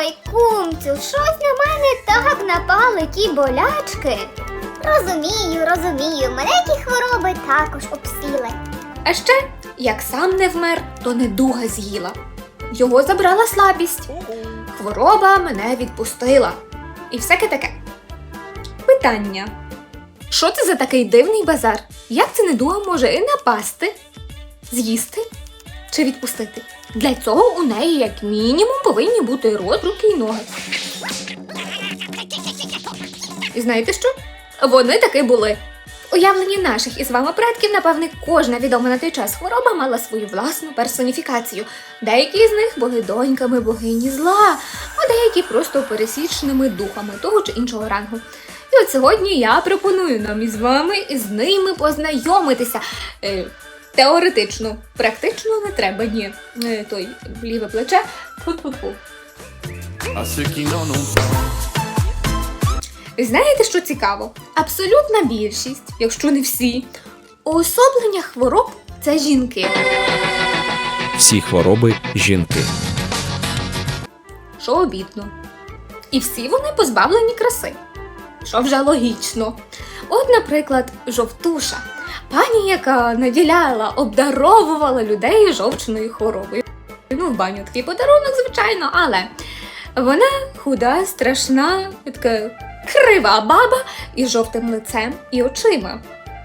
Ой, кумцю, щось на мене так напали ті болячки. Розумію, розумію, мене ті хвороби також обсіли. А ще, як сам не вмер, то недуга з'їла. Його забрала слабість. Хвороба мене відпустила. І всяке таке. Питання. Що це за такий дивний базар? Як це недуга може і напасти, з'їсти чи відпустити? Для цього у неї, як мінімум, повинні бути рот, руки і ноги. І знаєте що? Вони таки були. В уявленні наших із вами предків, напевне, кожна відома на той час хвороба мала свою власну персоніфікацію. Деякі з них були доньками богині зла, а деякі просто пересічними духами того чи іншого рангу. І от сьогодні я пропоную нам із вами із ними познайомитися. Теоретично, практично не треба, ні. Е, той ліве плече. Фу-фу-фу. І знаєте, що цікаво? Абсолютна більшість, якщо не всі, уособлення хвороб це жінки. Всі хвороби жінки. що обідно. І всі вони позбавлені краси, що вже логічно. От, наприклад, жовтуша, пані, яка наділяла, обдаровувала людей жовчною хворобою. Ну, в баню такий подарунок, звичайно, але вона худа, страшна, така крива баба із жовтим лицем і очима.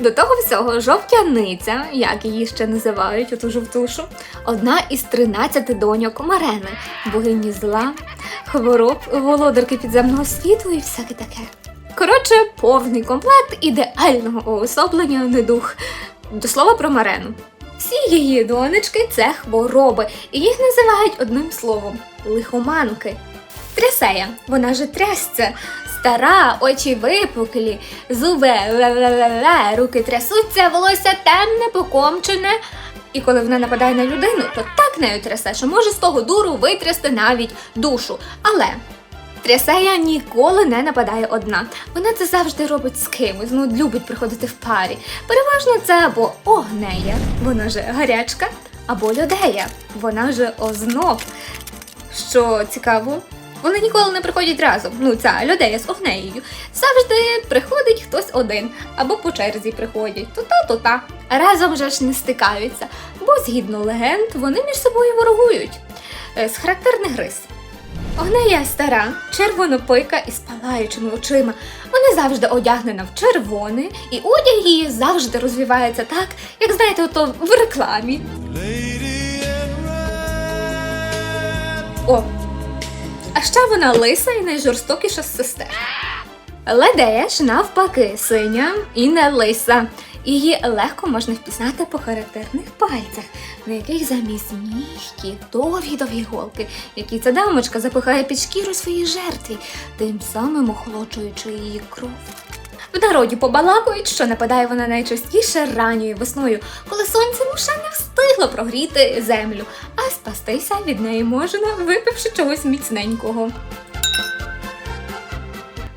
До того всього, жовтяниця, як її ще називають, оту жовтушу, одна із 13 доньок Марени, богині зла, хвороб, володарки підземного світу і всяке таке. Коротше, повний комплект ідеального уособлення недух. До слова про Марену. Всі її донечки це хвороби, і їх називають одним словом лихоманки. Трясея, вона же трясця, стара, очі випуклі, зуби ле-ле-ле-ле, руки трясуться, волосся темне, покомчене. І коли вона нападає на людину, то так нею трясе, що може з того дуру витрясти навіть душу. Але Трясея ніколи не нападає одна. Вона це завжди робить з кимось, ну любить приходити в парі. Переважно це або огнея, вона же гарячка, або льодея, вона же озноб. Що цікаво, вони ніколи не приходять разом. Ну, ця льодея з огнеєю. Завжди приходить хтось один, або по черзі приходять, то та, то та. Разом же ж не стикаються, бо згідно легенд вони між собою ворогують. Е, З характерних рис. Огнея стара, червонопика із палаючими очима. Вона завжди одягнена в червоне, і одяг її завжди розвивається так, як знаєте, ото в рекламі. О, а ще вона лиса і найжорстокіша з сестер. Ледея ж навпаки синя і не лиса. Її легко можна впізнати по характерних пальцях, на яких замість нігті довгі-довгі голки, які ця дамочка запихає під шкіру своїй жертві, тим самим охолоджуючи її кров. В народі побалакують, що нападає вона найчастіше ранньою весною, коли сонце ну ще не встигло прогріти землю, а спастися від неї можна, випивши чогось міцненького.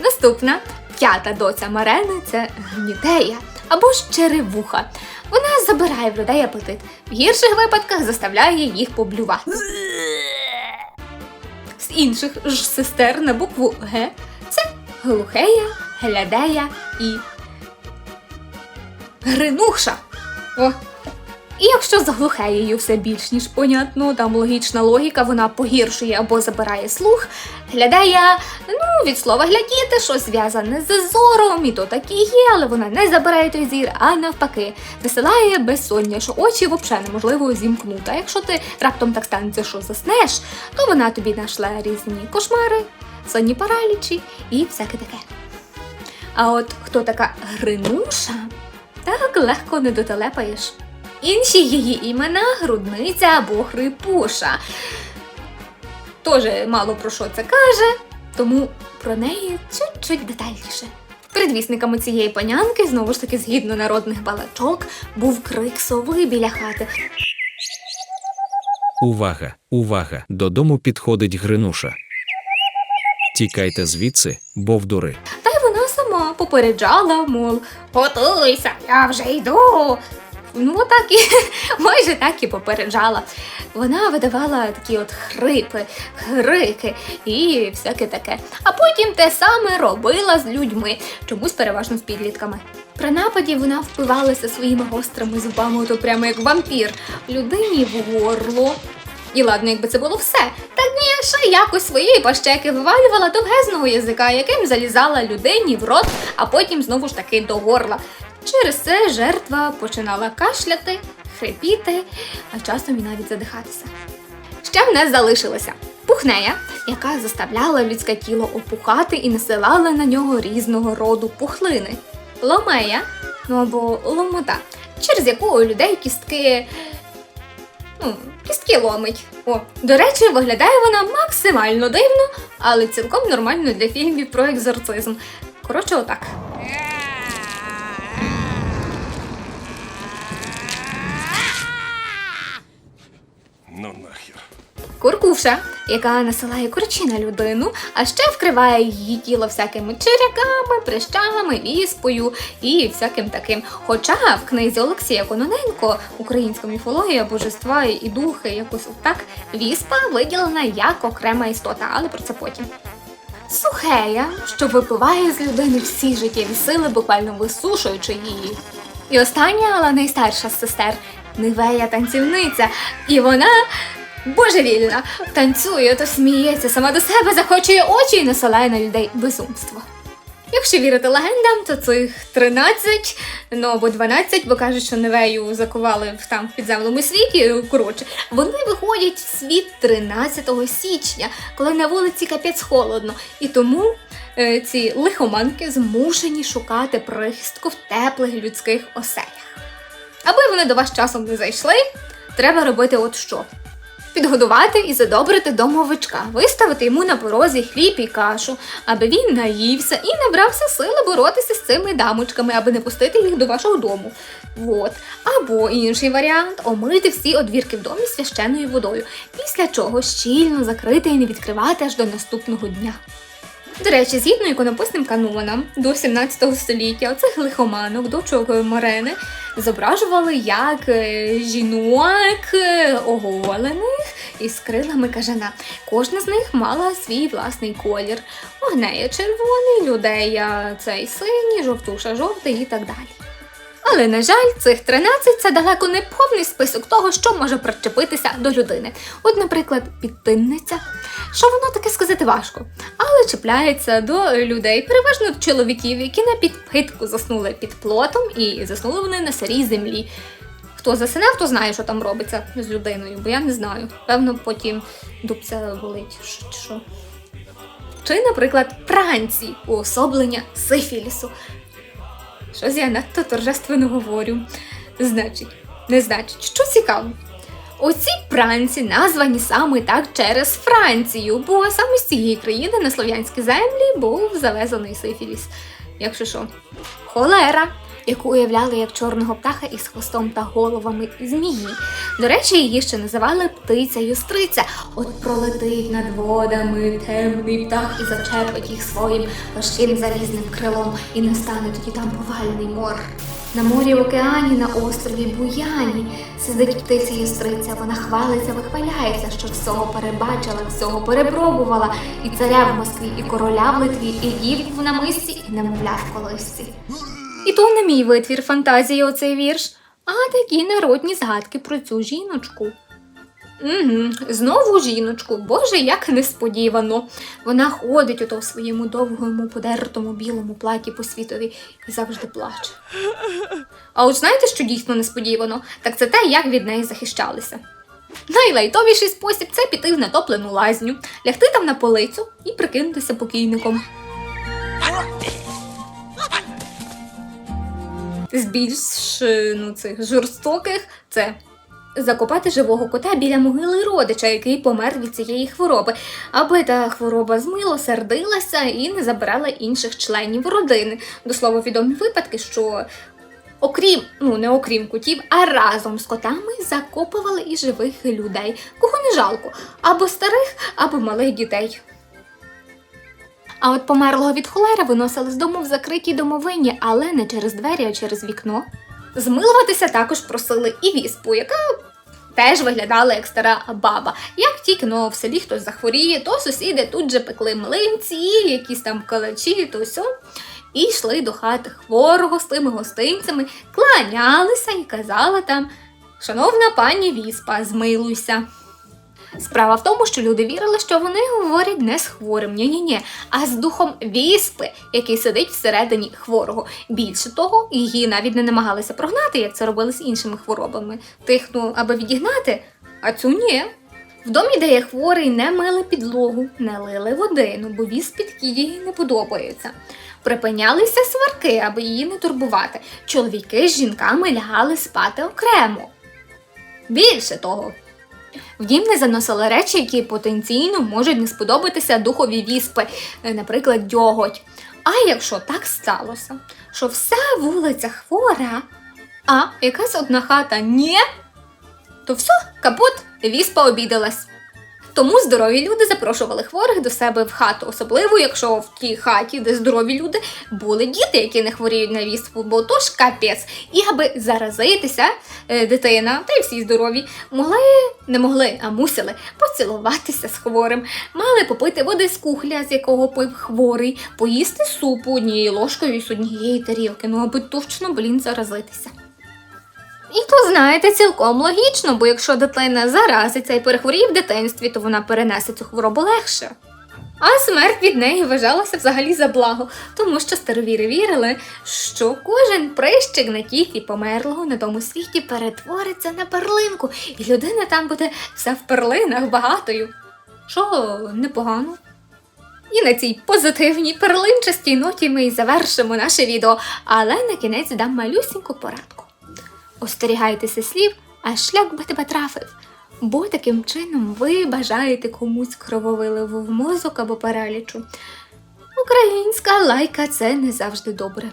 Наступна п'ята доця Марени це гнітея або ж черевуха. Вона забирає в людей апетит. В гірших випадках заставляє їх поблювати. З інших ж сестер на букву Г це глухея, глядея і гринухша. О. І якщо з глухеєю все більш ніж понятно, там логічна логіка, вона погіршує або забирає слух, глядає, ну, від слова глядіти, що зв'язане з зором, і то такі є, але вона не забирає той зір, а навпаки, висилає безсоння, що очі взагалі неможливо зімкнути. А якщо ти раптом так станеться, що заснеш, то вона тобі нашла різні кошмари, сонні паралічі і всяке таке. А от хто така гринуша, так легко не дотелепаєш. Інші її імена грудниця або хрипуша. Тоже мало про що це каже, тому про неї чуть-чуть детальніше. Предвісниками цієї панянки, знову ж таки, згідно народних балачок, був крик сови біля хати. Увага, увага! Додому підходить Гринуша. Тікайте звідси, бовдури. Та й вона сама попереджала, мов, готуйся, я вже йду. Ну так і майже так і попереджала. Вона видавала такі от хрипи, хрики і всяке таке. А потім те саме робила з людьми, чомусь переважно з підлітками. При нападі вона впивалася своїми гострими зубами, то прямо як вампір, людині в горло. І ладно, якби це було все. Так ні, ще якось своєї пащеки вивалювала довгезного язика, яким залізала людині в рот, а потім знову ж таки до горла. Через це жертва починала кашляти, хрипіти, а часом і навіть задихатися. Ще в нас залишилася пухнея, яка заставляла людське тіло опухати і насилала на нього різного роду пухлини. Ломея, ну або ломота, через яку у людей кістки. Ну, кістки ломить. О, до речі, виглядає вона максимально дивно, але цілком нормально для фільмів про екзорцизм. Коротше, отак. Ну нахер. Куркуша, яка насилає корчі на людину, а ще вкриває її тіло всякими черяками, прищами, віспою і всяким таким. Хоча в книзі Олексія Кононенко Українська міфологія, божества і духи, якось так, віспа виділена як окрема істота, але про це потім. Сухея, що випиває з людини всі життєві сили, буквально висушуючи її. І остання, але найстарша з сестер Нивея танцівниця, і вона божевільна, танцює, то сміється, сама до себе захочує очі і насилає на людей безумство. Якщо вірити легендам, то цих 13, ну або 12, бо кажуть, що Невею закували в там в підземному світі. Коротше, вони виходять в світ 13 січня, коли на вулиці капець холодно. І тому е, ці лихоманки змушені шукати прихистку в теплих людських оселях. Аби вони до вас часом не зайшли, треба робити от що. Підгодувати і задобрити домовичка, виставити йому на порозі хліб і кашу, аби він наївся і набрався сили боротися з цими дамочками, аби не пустити їх до вашого дому. Вот. Або інший варіант омити всі одвірки в домі священною водою, після чого щільно закрити і не відкривати аж до наступного дня. До речі, згідно іконописним канонам до 17 століття оцих лихоманок, дочок Морени, зображували як е, жінок е, оголених із крилами кажана. Кожна з них мала свій власний колір. Огнея червоний, людея цей синій, жовтуша жовтий і так далі. Але, на жаль, цих 13 це далеко не повний список того, що може причепитися до людини. От, наприклад, підтинниця, що воно таке сказати важко, але чіпляється до людей, переважно чоловіків, які на підпитку заснули під плотом і заснули вони на сирій землі. Хто засинав, то знає, що там робиться з людиною, бо я не знаю. Певно, потім дубця болить. Що- чи наприклад, пранці уособлення сифілісу. Щось я надто торжественно говорю. Значить, не значить, що цікаво. Оці пранці названі саме так через Францію, бо саме з цієї країни на слов'янські землі був завезений сифіліс. Якщо що, холера, яку уявляли як чорного птаха із хвостом та головами змії. До речі, її ще називали птиця юстриця. От пролетить над водами темний птах і зачепить їх своїм важким залізним крилом, і настане тоді там повальний мор. На морі океані, на острові Буяні сидить птиця юстриця. Вона хвалиться, вихваляється, що всього перебачила, всього перепробувала, і царя в Москві, і короля в Литві, і дів в намисті, і немовля в колисці. І то не мій витвір фантазії оцей вірш, а такі народні згадки про цю жіночку. Угу, знову жіночку, боже, як несподівано. Вона ходить ото в своєму довгому подертому білому платі по світові і завжди плаче. А от знаєте, що дійсно несподівано? Так це те, як від неї захищалися. Найлайтовіший спосіб це піти в натоплену лазню, лягти там на полицю і прикинутися покійником. з більш ну, цих жорстоких це закопати живого кота біля могили родича, який помер від цієї хвороби, аби та хвороба змилосердилася і не забирала інших членів родини. До слова, відомі випадки, що. Окрім, ну не окрім котів, а разом з котами закопували і живих людей, кого не жалко, або старих, або малих дітей. А от померлого від холери виносили з дому в закритій домовині, але не через двері, а через вікно. Змилуватися також просили і віспу, яка теж виглядала як стара баба. Як тільки ну, в селі хтось захворіє, то сусіди тут же пекли млинці, якісь там калачі, то сьо. І йшли до хати хворого з тими гостинцями, кланялися і казала там: Шановна пані Віспа, змилуйся. Справа в тому, що люди вірили, що вони говорять не з хворим, ні-ні-ні, а з духом віспи, який сидить всередині хворого. Більше того, її навіть не намагалися прогнати, як це робили з іншими хворобами. Тих, ну, аби відігнати, а цю ні. В домі, де є хворий, не мили підлогу, не лили води, ну бо віспі такі їй не подобається. Припинялися сварки, аби її не турбувати. Чоловіки з жінками лягали спати окремо. Більше того, в дім не заносили речі, які потенційно можуть не сподобатися духові віспи, е, наприклад, дьоготь. А якщо так сталося, що вся вулиця хвора, а якась одна хата ні, то все, капут, віспа обідалась. Тому здорові люди запрошували хворих до себе в хату, особливо якщо в тій хаті, де здорові люди, були діти, які не хворіють на віспу, бо то ж капець. І аби заразитися, е, дитина та й всі здорові могли, не могли, а мусили поцілуватися з хворим, мали попити води з кухля, з якого пив хворий, поїсти супу однією ложкою з однієї тарілки, ну аби точно, блін, заразитися. І то знаєте, цілком логічно, бо якщо дитина заразиться і перехворіє в дитинстві, то вона перенесе цю хворобу легше. А смерть від неї вважалася взагалі за благо, тому що старовіри вірили, що кожен прищик на тілі померлого на тому світі перетвориться на перлинку, і людина там буде вся в перлинах багатою. Що непогано. І на цій позитивній перлинчастій ноті ми і завершимо наше відео, але на кінець дам малюсіньку порадку. Остерігайтеся слів, а шлях би тебе трафив. Бо таким чином ви бажаєте комусь крововиливу в мозок або паралічу. Українська лайка це не завжди добре.